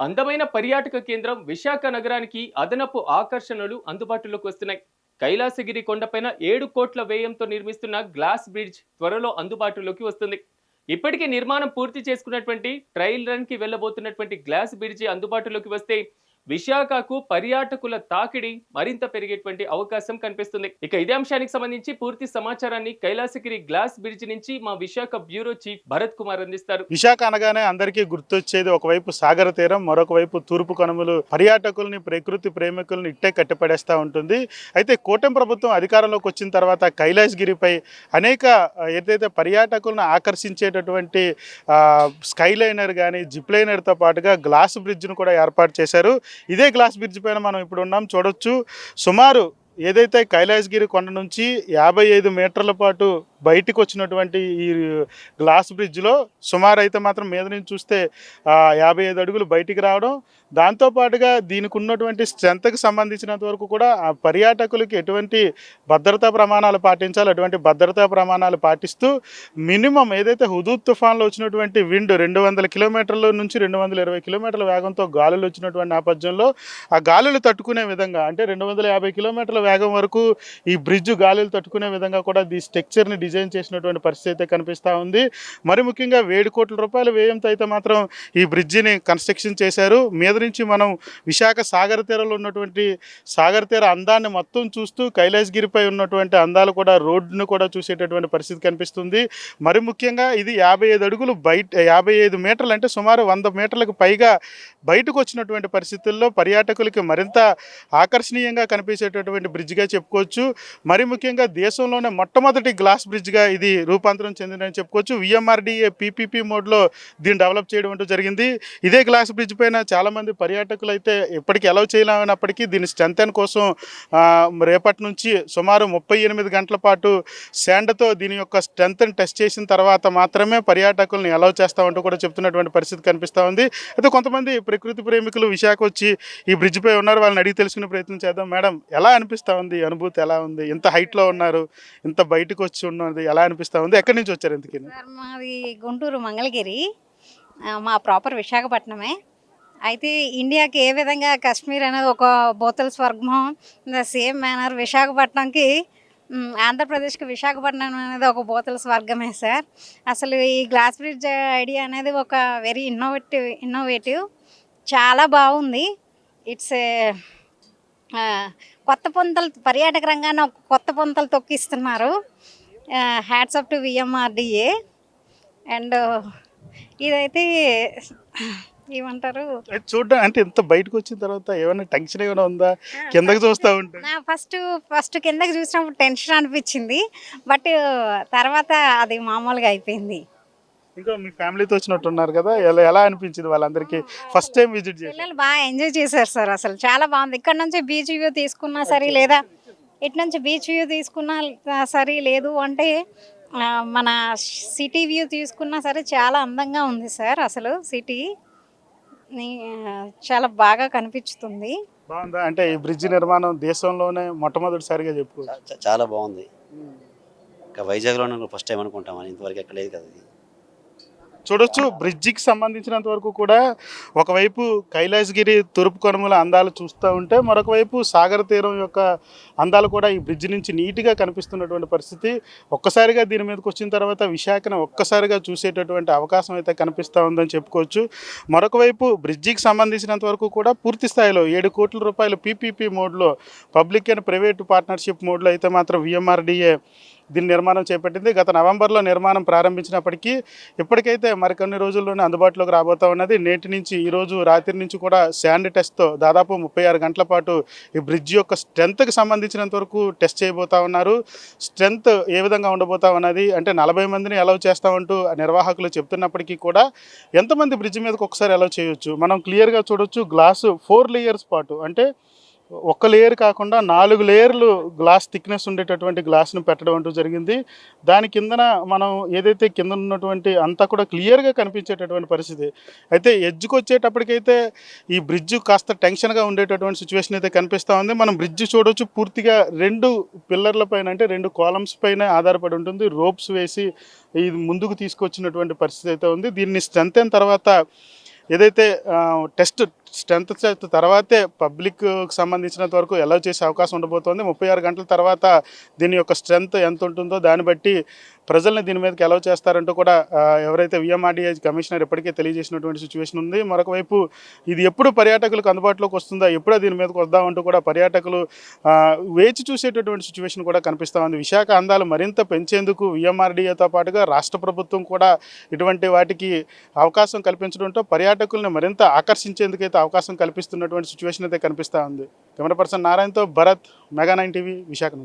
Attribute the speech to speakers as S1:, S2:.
S1: అందమైన పర్యాటక కేంద్రం విశాఖ నగరానికి అదనపు ఆకర్షణలు అందుబాటులోకి వస్తున్నాయి. కైలాసగిరి కొండపైన ఏడు కోట్ల వ్యయంతో నిర్మిస్తున్న గ్లాస్ బ్రిడ్జ్ త్వరలో అందుబాటులోకి వస్తుంది. ఇప్పటికే నిర్మాణం పూర్తి చేసుకున్నటువంటి ట్రయల్ రన్కి వెళ్ళబోతున్నటువంటి గ్లాస్ బ్రిడ్జి అందుబాటులోకి వస్తే విశాఖకు పర్యాటకుల తాకిడి మరింత పెరిగేటువంటి అవకాశం కనిపిస్తుంది. ఇక ఇదే అంశానికి సంబంధించి పూర్తి సమాచారాన్ని కైలాసగిరి గ్లాస్ బ్రిడ్జ్ నుంచి మా విశాఖ బ్యూరో చీఫ్ భరత్ కుమార్ అందిస్తారు.
S2: విశాఖ అనగానే అందరికీ గుర్తొచ్చేది ఒకవైపు సాగర తీరం మరొక వైపు తూర్పు కనుమలు. పర్యాటకుల్ని ప్రకృతి ప్రేమికుల్ని ఇట్టే కట్టిపడేస్తూ ఉంటుంది. అయితే కూటమి ప్రభుత్వం అధికారంలోకి వచ్చిన తర్వాత కైలాసగిరిపై అనేక ఏదైతే పర్యాటకులను ఆకర్షించేటటువంటి స్కైలైనర్ కానీ జిప్ లైనర్తో పాటుగా గ్లాస్ బ్రిడ్జ్ను కూడా ఏర్పాటు చేశారు. ఇదే గ్లాస్ బ్రిడ్జ్ పైన మనం ఇప్పుడు ఉన్నాం. చూడొచ్చు. సుమారు ఏదైతే కైలాసగిరి కొండ నుంచి యాభై ఐదు మీటర్ల పాటు బయటికి వచ్చినటువంటి ఈ గ్లాస్ బ్రిడ్జ్లో సుమారు అయితే మాత్రం మీద నుంచి చూస్తే యాభై ఐదు అడుగులు బయటికి రావడం దాంతోపాటుగా దీనికి ఉన్నటువంటి స్ట్రెంత్కి సంబంధించినంత వరకు కూడా ఆ పర్యాటకులకి ఎటువంటి భద్రతా ప్రమాణాలు పాటించాలి అటువంటి భద్రతా ప్రమాణాలు పాటిస్తూ మినిమం ఏదైతే హుదూద్ తుఫాన్లో వచ్చినటువంటి విండ్ రెండు వందల కిలోమీటర్ల నుంచి రెండు వందల ఇరవై కిలోమీటర్ల వేగంతో గాలులు వచ్చినటువంటి నేపథ్యంలో ఆ గాలులు తట్టుకునే విధంగా అంటే రెండు వందల యాభై కిలోమీటర్ల వేగం వరకు ఈ బ్రిడ్జ్ గాలులు తట్టుకునే విధంగా కూడా ఈ స్ట్రక్చర్ని డిజైన్ చేసినటువంటి పరిస్థితి అయితే కనిపిస్తూ ఉంది. మరి ముఖ్యంగా వేడి కోట్ల రూపాయల వ్యయంతో అయితే మాత్రం ఈ బ్రిడ్జిని కన్స్ట్రక్షన్ చేశారు. మీద నుంచి మనం విశాఖ సాగర తీరంలో ఉన్నటువంటి సాగర తీర అందాన్ని మొత్తం చూస్తూ కైలాసగిరిపై ఉన్నటువంటి అందాలు కూడా రోడ్డును కూడా చూసేటటువంటి పరిస్థితి కనిపిస్తుంది. మరి ముఖ్యంగా ఇది యాభై ఐదు అడుగులు బయట యాభై ఐదు మీటర్లు అంటే సుమారు వంద మీటర్లకు పైగా బయటకు వచ్చినటువంటి పరిస్థితుల్లో పర్యాటకులకి మరింత ఆకర్షణీయంగా కనిపించేటటువంటి బ్రిడ్జ్గా చెప్పుకోవచ్చు. మరి ముఖ్యంగా దేశంలోనే మొట్టమొదటి గ్లాస్ బ్రిడ్జ్ బ్రిడ్జ్గా ఇది రూపాంతరం చెందిందని చెప్పుకోవచ్చు. విఎంఆర్డిఏ పీపీపీ మోడ్లో దీన్ని డెవలప్ చేయడం అంటూ జరిగింది. ఇదే గ్లాస్ బ్రిడ్జ్ పైన చాలామంది పర్యాటకులు అయితే ఇప్పటికీ అలౌ చేయలేనప్పటికీ దీని స్ట్రెంతన్ కోసం రేపటి నుంచి సుమారు ముప్పై ఎనిమిది గంటల పాటు శాండ్తో దీని యొక్క స్ట్రెంత్ని టెస్ట్ చేసిన తర్వాత మాత్రమే పర్యాటకుల్ని అలౌ చేస్తామంటూ కూడా చెప్తున్నటువంటి పరిస్థితి కనిపిస్తూ ఉంది. అయితే కొంతమంది ప్రకృతి ప్రేమికులు విశాఖ వచ్చి ఈ బ్రిడ్జ్పై ఉన్నారు. వాళ్ళని అడిగి తెలుసుకునే ప్రయత్నం చేద్దాం. మేడం ఎలా అనిపిస్తూ ఉంది? అనుభూతి ఎలా ఉంది? ఇంత హైట్లో ఉన్నారు. ఇంత బయటకు వచ్చి అనిపిస్తుంది ఎలా అనిపిస్తా ఉంది? ఎక్కడి నుంచి వచ్చారు ఎందుకని
S3: సార్ మాది గుంటూరు మంగళగిరి. మా ప్రాపర్ విశాఖపట్నమే. అయితే ఇండియాకి ఏ విధంగా కాశ్మీర్ అనేది ఒక బోతల స్వర్గం ద సేమ్ మేనర్ విశాఖపట్నంకి ఆంధ్రప్రదేశ్కి విశాఖపట్నం అనేది ఒక బోతల స్వర్గమే సార్. అసలు ఈ గ్లాస్ బ్రిడ్జ్ ఐడియా అనేది ఒక వెరీ ఇన్నోవేటివ్ ఇన్నోవేటివ్ చాలా బాగుంది. ఇట్స్ ఏ కొత్త పొంతలు పర్యాటక రంగాన్ని ఒక కొత్త పొంతలు తొక్కిస్తున్నారు. Hats off to VMRDA and ఇదైతే ఏమంటారు?
S2: చూడడం అంటే ఇంత బయటకు వచ్చిన తర్వాత ఏమైనా టెన్షన్ ఏమైనా ఉందా? కిందకి చూస్తూ ఉంటే.
S3: నా ఫస్ట్ ఫస్ట్ కిందకి చూసినప్పుడు టెన్షన్ అనిపించింది. బట్ తర్వాత అది మామూలుగా అయిపోయింది.
S2: ఇంకా మీ ఫ్యామిలీతో వచ్చినట్టు ఉన్నారు కదా ఎలా ఎలా అనిపించింది వాళ్ళందరికీ? ఫస్ట్ టైం విజిట్ చేసి
S3: పిల్లలు బాగా ఎంజాయ్ చేశారు సార్ అసలు. చాలా బాగుంది. ఇక్కడ నుంచి బీచ్ వ్యూ తీసుకున్నా సరే లేదా ఇటు నుంచి బీచ్ వ్యూ తీసుకున్నా సరే లేదు అంటే మన సిటీ వ్యూ తీసుకున్నా సరే చాలా అందంగా ఉంది సార్ అసలు సిటీ. చాలా బాగా కనిపిస్తుంది.
S2: బాగుందా? అంటే ఈ బ్రిడ్జ్ నిర్మాణం దేశంలోనే మొట్టమొదటిసారిగా చెప్పుకోవచ్చు.
S4: చాలా బాగుంది. ఇంకా వైజాగ్లోనే ఫస్ట్ టైం అనుకుంటామని ఇంతవరకు ఎక్కడ లేదు కదా ఇది.
S2: చూడొచ్చు. బ్రిడ్జికి సంబంధించినంత వరకు కూడా ఒకవైపు కైలాసగిరి తూర్పు కనుమల అందాలు చూస్తూ ఉంటే మరొక వైపు సాగర తీరం యొక్క అందాలు కూడా ఈ బ్రిడ్జ్ నుంచి నీట్గా కనిపిస్తున్నటువంటి పరిస్థితి. ఒక్కసారిగా దీని మీదకి వచ్చిన తర్వాత విశాఖను ఒక్కసారిగా చూసేటటువంటి అవకాశం అయితే కనిపిస్తూ ఉందని చెప్పుకోవచ్చు. మరొక వైపు బ్రిడ్జికి సంబంధించినంత వరకు కూడా పూర్తి స్థాయిలో ఏడు కోట్ల రూపాయలు పీపీపీ మోడ్లో పబ్లిక్ అండ్ ప్రైవేట్ పార్ట్నర్షిప్ మోడ్లో అయితే మాత్రం విఎంఆర్డీఏ దీని నిర్మాణం చేపట్టింది. గత నవంబర్లో నిర్మాణం ప్రారంభించినప్పటికీ ఇప్పటికైతే మరికొన్ని రోజుల్లోనే అందుబాటులోకి రాబోతా ఉన్నది. నేటి నుంచి ఈరోజు రాత్రి నుంచి కూడా శాండ్ టెస్ట్తో దాదాపు ముప్పై ఆరు గంటల పాటు ఈ బ్రిడ్జ్ యొక్క స్ట్రెంత్కి సంబంధించినంత వరకు టెస్ట్ చేయబోతా ఉన్నారు. స్ట్రెంత్ ఏ విధంగా ఉండబోతా ఉన్నది? అంటే నలభై మందిని అలౌ చేస్తామంటూ నిర్వాహకులు చెప్తున్నప్పటికీ కూడా ఎంతమంది బ్రిడ్జ్ మీదకి ఒకసారి అలౌ చేయొచ్చు? మనం క్లియర్గా చూడొచ్చు గ్లాసు ఫోర్ లేయర్స్ పాటు. అంటే ఒక్క లేయర్ కాకుండా నాలుగు లేయర్లు గ్లాస్ థిక్నెస్ ఉండేటటువంటి గ్లాస్ను పెట్టడం అంటూ జరిగింది. దాని కిందన మనం ఏదైతే కింద ఉన్నటువంటి అంతా కూడా క్లియర్గా కనిపించేటటువంటి పరిస్థితి. అయితే ఎడ్జ్కి వచ్చేటప్పటికైతే ఈ బ్రిడ్జ్ కాస్త టెన్షన్గా ఉండేటటువంటి సిచ్యువేషన్ అయితే కనిపిస్తూ ఉంది. మనం బ్రిడ్జ్ చూడవచ్చు పూర్తిగా రెండు పిల్లర్ల పైన అంటే రెండు కాలమ్స్ పైన ఆధారపడి ఉంటుంది. రోప్స్ వేసి ఇది ముందుకు తీసుకొచ్చినటువంటి పరిస్థితి అయితే ఉంది. దీన్ని స్ట్రెంత్ అయిన తర్వాత ఏదైతే టెస్ట్ స్ట్రెంత్ టెస్ట్ తర్వాతే పబ్లిక్ సంబంధించినంత వరకు ఎలా చేసే అవకాశం ఉండబోతోంది. ముప్పై ఆరు గంటల తర్వాత దీని యొక్క స్ట్రెంత్ ఎంత ఉంటుందో దాన్ని బట్టి ప్రజల్ని దీని మీదకి ఎలా చేస్తారంటూ కూడా ఎవరైతే విఎంఆర్డీఏ కమిషనర్ ఇప్పటికే తెలియజేసినటువంటి సిచ్యువేషన్ ఉంది. మరొక వైపు ఇది ఎప్పుడు పర్యాటకులకు అందుబాటులోకి వస్తుందా ఎప్పుడో దీని మీదకి వద్దామంటూ కూడా పర్యాటకులు వేచి చూసేటటువంటి సిచ్యువేషన్ కూడా కనిపిస్తూ ఉంది. విశాఖ అందాలు మరింత పెంచేందుకు విఎంఆర్డీఏతో పాటుగా రాష్ట్ర ప్రభుత్వం కూడా ఇటువంటి వాటికి అవకాశం కల్పించడంతో పర్యాటకులను మరింత ఆకర్షించేందుకైతే అవకాశం కల్పిస్తున్నటువంటి సిచ్యువేషన్ అయితే కనిపిస్తూ ఉంది. Camera person నారాయణతో Bharat mega nine TV Visakha నుంచి.